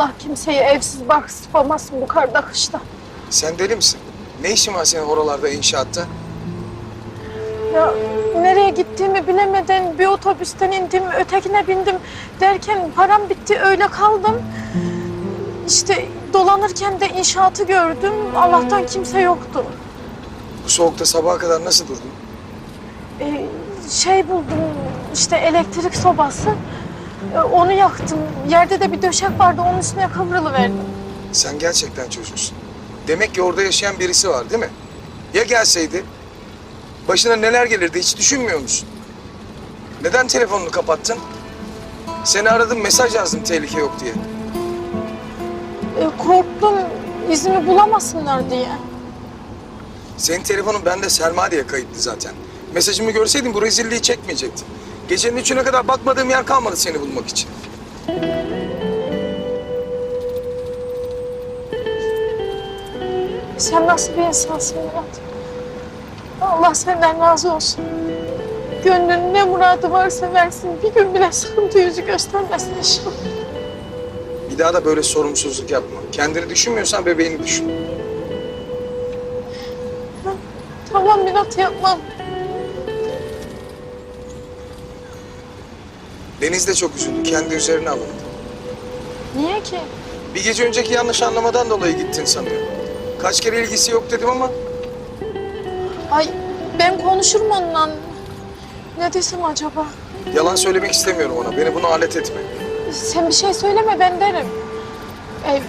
Allah kimseyi evsiz barksız olmasın bu karda kışta. Sen deli misin? Ne işin var senin oralarda inşaatta? Ya nereye gittiğimi bilemeden bir otobüsten indim, ötekine bindim derken param bitti öyle kaldım. İşte dolanırken de inşaatı gördüm. Allah'tan kimse yoktu. Bu soğukta sabaha kadar nasıl durdun? Ee, şey buldum işte elektrik sobası. Onu yaktım. Yerde de bir döşek vardı onun üstüne kıvrılıverdim. Sen gerçekten çocuksun. Demek ki orada yaşayan birisi var değil mi? Ya gelseydi? Başına neler gelirdi hiç düşünmüyor musun? Neden telefonunu kapattın? Seni aradım mesaj yazdım tehlike yok diye. Ee, korktum izimi bulamasınlar diye. Senin telefonun bende Selma diye kayıtlı zaten. Mesajımı görseydin bu rezilliği çekmeyecektin. Gecenin üçüne kadar bakmadığım yer kalmadı seni bulmak için. Sen nasıl bir insansın Murat? Allah senden razı olsun. Gönlün ne muradı varsa versin. Bir gün bile sıkıntı yüzü göstermesin inşallah. Bir daha da böyle sorumsuzluk yapma. Kendini düşünmüyorsan bebeğini düşün. Tamam Murat yapmam. Deniz de çok üzüldü. Kendi üzerine alındı. Niye ki? Bir gece önceki yanlış anlamadan dolayı gittin sanıyor. Kaç kere ilgisi yok dedim ama Ay ben konuşurum onunla. Ne desem acaba? yalan söylemek istemiyorum ona. Beni buna alet etme. Sen bir şey söyleme ben derim. Ee,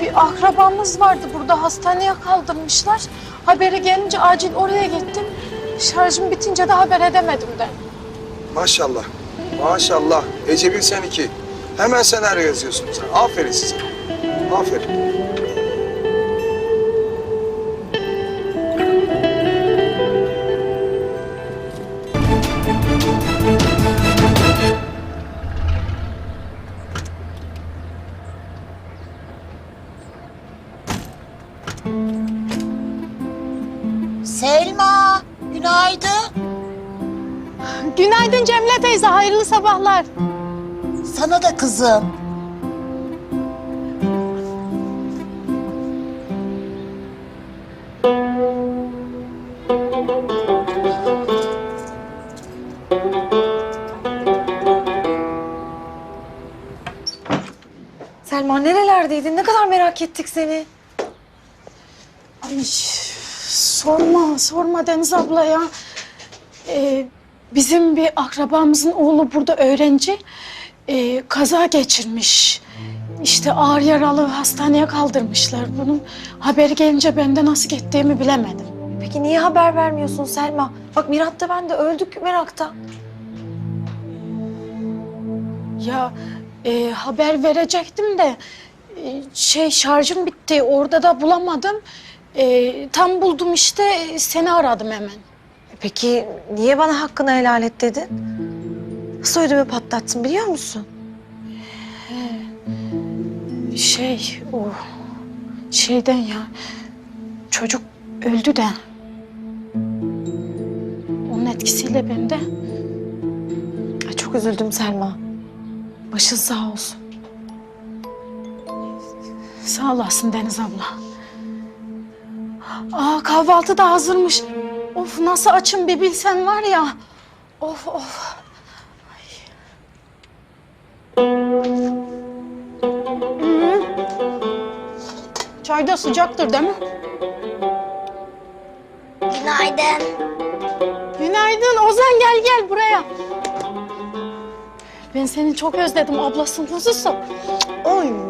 bir akrabamız vardı burada hastaneye kaldırmışlar. Haberi gelince acil oraya gittim. Şarjım bitince de haber edemedim de. Maşallah. Maşallah. Ecebil sen iki. Hemen senaryo yazıyorsun sen. Aferin size. Aferin. Selma, günaydın. Günaydın Cemile teyze, hayırlı sabahlar. Sana da kızım. Selma nerelerdeydin? Ne kadar merak ettik seni. Ay, sorma, sorma Deniz abla ya. Ee, bizim bir akrabamızın oğlu burada öğrenci. Ee, kaza geçirmiş. İşte ağır yaralı hastaneye kaldırmışlar. Bunun haberi gelince ben de nasıl gittiğimi bilemedim. Peki niye haber vermiyorsun Selma? Bak Mirat da ben de öldük meraktan. Ya e, haber verecektim de e, şey şarjım bitti. Orada da bulamadım. E, tam buldum işte seni aradım hemen. Peki niye bana hakkını helal et dedin? Nasıl ödümü patlattın biliyor musun? Şey o şeyden ya çocuk öldü de onun etkisiyle ben de Ay, çok üzüldüm Selma. Başın sağ olsun. Sağ olasın Deniz abla. Aa kahvaltı da hazırmış. Of nasıl açım bir bilsen var ya. Of of. Ay. Hı. Çay da sıcaktır değil mi? Günaydın. Günaydın Ozan gel gel buraya. Ben seni çok özledim ablasın kuzusu. Oy.